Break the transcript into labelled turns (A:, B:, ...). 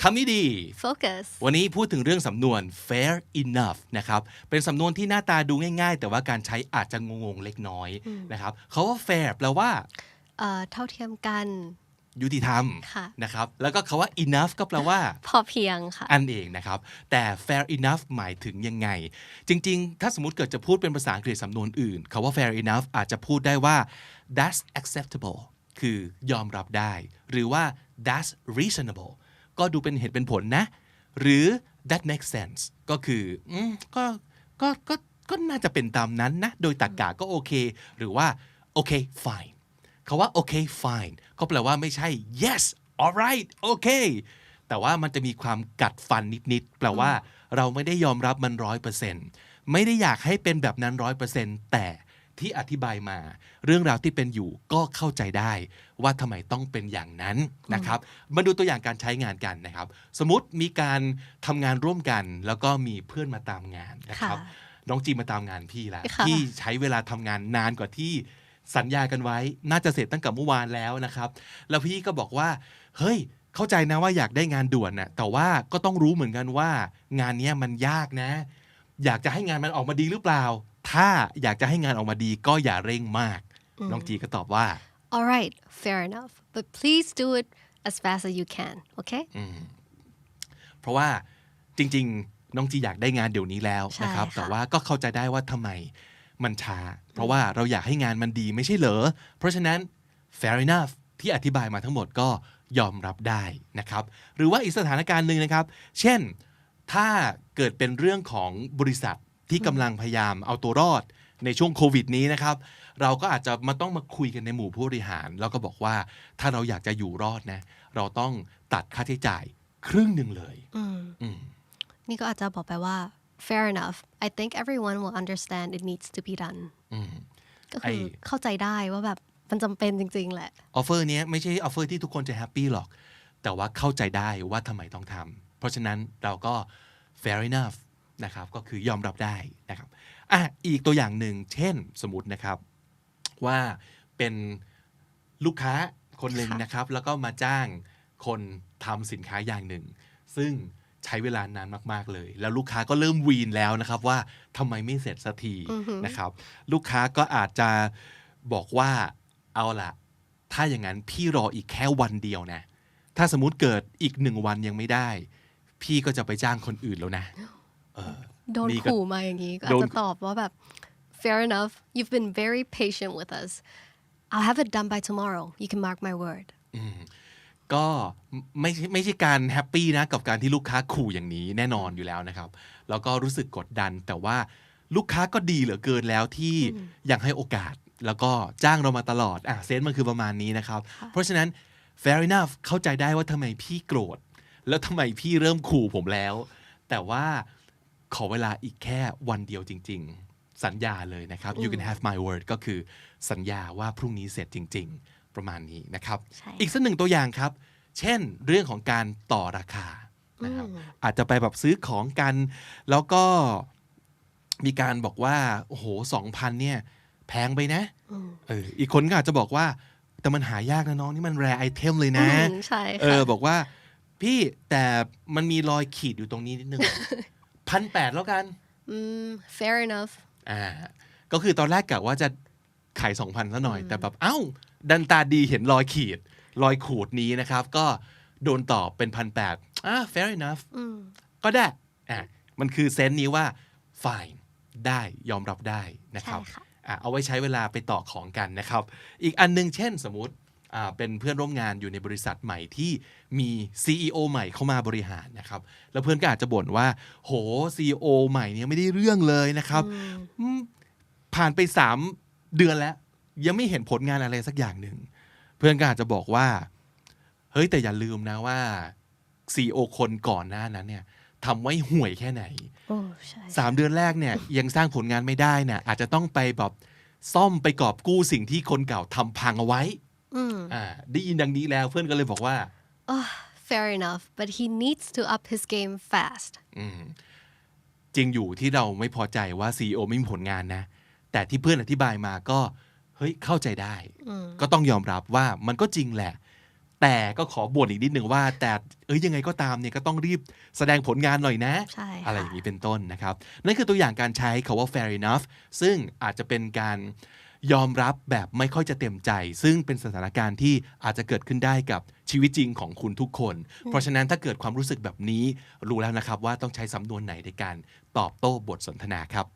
A: คำนี้ดี
B: focus
A: วันนี้พูดถึงเรื่องสำนวน fair enough นะครับ เป็นสำนวนที่หน้าตาดูง่ายๆ แต่ว่าการใช้อาจจะงงๆ เล็กน้อยนะครับเขาว่า fair แปลว่า
B: เอ่อเท่าเทียมกัน
A: ยุติธรรม
B: ค่ะ
A: นะครับ แล้วก็คาว่า enough ก็แปลว่า
B: พอเพียงค่ะ
A: อันเองนะครับ แต่ fair enough หมายถึงยังไง จริง ๆ ถ้าสมมติเกิดจะพูดเป็นภาษาอังกฤษสำนวนอื่นคาว่า fair enough อาจจะพูดได้ว่า that's acceptable คือยอมรับได้ หรือว่า that's reasonable ก็ดูเป็นเหตุเป็นผลนะ หรือ that makes sense ก็คืออก็ก็ก็ก็น่าจะเป็นตามนั้นนะ โดยตรรกะก็โอเค หรือว่า โอเค fine คาว่า โอเค fine ก็แปลว่าไม่ใช่ yes alright okay แต่ว่ามันจะมีความกัดฟันนิดๆ แปลว่าเราไม่ได้ยอมรับมันร้อยเปอร์เซ็นต์ไม่ได้อยากให้เป็นแบบนั้นร้อยเปอร์เซ็นต์แต่ ที่อธิบายมา เรื่องราวที่เป็นอยู่ก็เข้าใจได้ ว่าทำไมต้องเป็นอย่างนั้นนะครับมาดูตัวอย่างการใช้งานกันนะครับ สมมติมีการทำงานร่วมกัน แล้วก็มีเพื่อนมาตามงานนะครับ
B: ค่ะ
A: น้องจีมาตามงานพี่แล้ว
B: ค่ะ
A: พี่ใช้เวลาทำงานนานกว่าที่สัญญากันไว้ น่าจะเสร็จตั้งแต่เมื่อวานแล้วนะครับ แล้วพี่ก็บอกว่า เฮ้ย เข้าใจนะว่าอยากได้งานด่วนน่ะ แต่ว่าก็ต้องรู้เหมือนกันว่า งานเนี้ยมันยากนะ อยากจะให้งานมันออกมาดีหรือเปล่า ถ้าอยากจะให้งานออกมาดีก็อย่าเร่งมาก น้องจีก็ตอบว่า
B: alright fair enough but please do it as fast as you can okay
A: เพราะว่าจริง ๆ น้องจีอยากได้งานเดี๋ยวนี้แล้ว
B: ใช่
A: นะครับ
B: ค่ะ
A: แต่ว่าก็เข้าใจได้ว่าทำไมมันช้า เพราะว่าเราอยากให้งานมันดีไม่ใช่เหรอ เพราะฉะนั้น fair enough ที่อธิบายมาทั้งหมดก็ยอมรับได้นะครับ หรือว่าอีกสถานการณ์หนึ่งนะครับ เช่น ถ้าเกิดเป็นเรื่องของบริษัท ที่กำลังพยายามเอาตัวรอดในช่วงโควิดนี้นะครับ เราก็อาจจะมาต้องมาคุยกันในหมู่ผู้บริหาร แล้วก็บอกว่าถ้าเราอยากจะอยู่รอดนะ เราต้องตัดค่าใช้จ่ายครึ่งหนึ่งเลยอืม
B: นี่ก็อาจจะบอกไปว่า fair enough I think everyone will understand it needs to be done ก็คือ
A: ไอ้
B: เข้าใจได้ว่าแบบมันจำเป็นจริง ๆ แหละ
A: ออฟเฟอร์เนี้ยไม่ใช่ออฟเฟอร์ที่ทุกคนจะแฮปปี้หรอก แต่ว่าเข้าใจได้ว่าทำไมต้องทำเพราะฉะนั้นเราก็ fair enough นะครับก็คือยอมรับได้นะครับอะอีกตัวอย่างหนึ่งเช่นสมมตินะครับว่าเป็นลูกค้าคนหนึ่ง
B: ค่ะ
A: นะครับ แล้วก็มาจ้างคนทำสินค้าอย่างหนึ่ง ซึ่งใช้เวลานานมากๆเลย แล้วลูกค้าก็เริ่มวีนแล้วนะครับ ว่าทำไมไม่เสร็จสักทีนะครับ ลูกค้าก็อาจจะบอกว่าเอาล่ะถ้าอย่างนั้นพี่รออีกแค่วันเดียวนะ ถ้าสมมติเกิดอีกหนึ่งวันยังไม่ได้ พี่ก็จะไปจ้างคนอื่นแล้วนะ
B: โดน
A: นี่ก็
B: ขู่มาอย่างนี้ก็อา
A: โด
B: จ
A: น
B: จะตอบว่าแบบ fair enough you've been very patient with us I'll have it done by tomorrow you can mark my word
A: ก็ไม่ใช่ไม่ใช่การแฮปปี้นะกับการที่ลูกค้าขู่อย่างนี้แน่นอนอยู่แล้วนะครับ แล้วก็รู้สึกกดดัน แต่ว่าลูกค้าก็ดีเหลือเกินแล้วที่ยังให้โอกาส แล้วก็จ้างเรามาตลอดอะเซนส์มันคือประมาณนี้นะครับ เพราะฉะนั้น fair enough เข้าใจได้ว่าทำไมพี่โกรธ แล้วทำไมพี่เริ่มขู่ผมแล้ว แต่ว่า ขอเวลาอีกแค่วันเดียวจริง ๆ สัญญาเลยนะครับ you can have my word ก็คือสัญญาว่าพรุ่งนี้เสร็จจริง ๆ ประมาณนี้นะครับ
B: ใช่
A: อีกสักหนึ่งตัวอย่างครับ เช่น เรื่องของการต่อราคานะครับอาจจะไปแบบซื้อของกัน แล้วก็มีการบอกว่า โอ้โหสองพันเนี่ย แพงไปนะเอออีกคนก็อาจจะบอกว่า แต่มันหายากนะน้องนี่มันแรไอเทมเลยนะ
B: อืมใช่
A: เอ
B: ค่ะ
A: อบอกว่า พี่แต่มันมีรอยขีดอยู่ตรงนี้นิดนึง พันแปดแล้วกัน
B: อืม fair enough
A: อ่าก็คือตอนแรกกะว่าจะขายสองพันซะหน่อย แต่แบบเอ้า ดันตาดีเห็นรอยขีด รอยขูดนี้นะครับ ก็โดนตอบเป็นพันแปดอ่า fair enough ก็ได้อะมันคือเซนส์นี้ว่า fine ได้ยอมรับได้นะครับ
B: ใช่ค่ะ
A: อะเอาไว้ใช้เวลาไปต่อของกันนะครับ อีกอันหนึงเช่นสมมติอ่า เป็นเพื่อนร่วมงานอยู่ในบริษัทใหม่ที่มี CEO ใหม่เข้ามาบริหารนะครับ แล้วเพื่อนก็อาจจะบ่นว่า โห CEO ใหม่เนี่ยไม่ได้เรื่องเลยนะครับอืมผ่านไป 3 เดือนแล้ว ยังไม่เห็นผลงานอะไรสักอย่างหนึ่ง เพื่อนก็อาจจะบอกว่า เฮ้ยแต่อย่าลืมนะว่า CEO คนก่อนหน้านั้นเนี่ยทำไว้ห่วยแค่ไหน
B: โอ้ใช่
A: สามเดือนแรกเนี่ยยังสร้างผลงานไม่ได้เนี่ยอาจจะต้องไปแบบซ่อมไปกอบกู้สิ่งที่คนเก่าทำพังเอาไว้ อ่าได้ยินดังนี้แล้วเพื่อนก็เลยบอกว่า
B: oh, fair enough but he needs to up his game fast
A: จริงอยู่ที่เราไม่พอใจว่า CEO ไม่มีผลงานนะ แต่ที่เพื่อนอธิบายมาก็ เฮ้ยเข้าใจได้ ก็ต้องยอมรับว่ามันก็จริงแหละ แต่ก็ขอบ่นอีกนิดนึงว่า แต่เอ้ยยังไงก็ตามเนี่ยก็ต้องรีบแสดงผลงานหน่อยนะ
B: ใช่ค่ะ
A: อะไรอย่างนี้เป็นต้นนะครับ นั่นคือตัวอย่างการใช้คาว่า fair enough ซึ่งอาจจะเป็นการ ยอมรับแบบไม่ค่อยจะเต็มใจ ซึ่งเป็นสถานการณ์ที่อาจจะเกิดขึ้นได้กับชีวิตจริงของคุณทุกคน เพราะฉะนั้นถ้าเกิดความรู้สึกแบบนี้ รู้แล้วนะครับว่าต้องใช้สำนวนไหนในการตอบโต้บทสนทนาครับ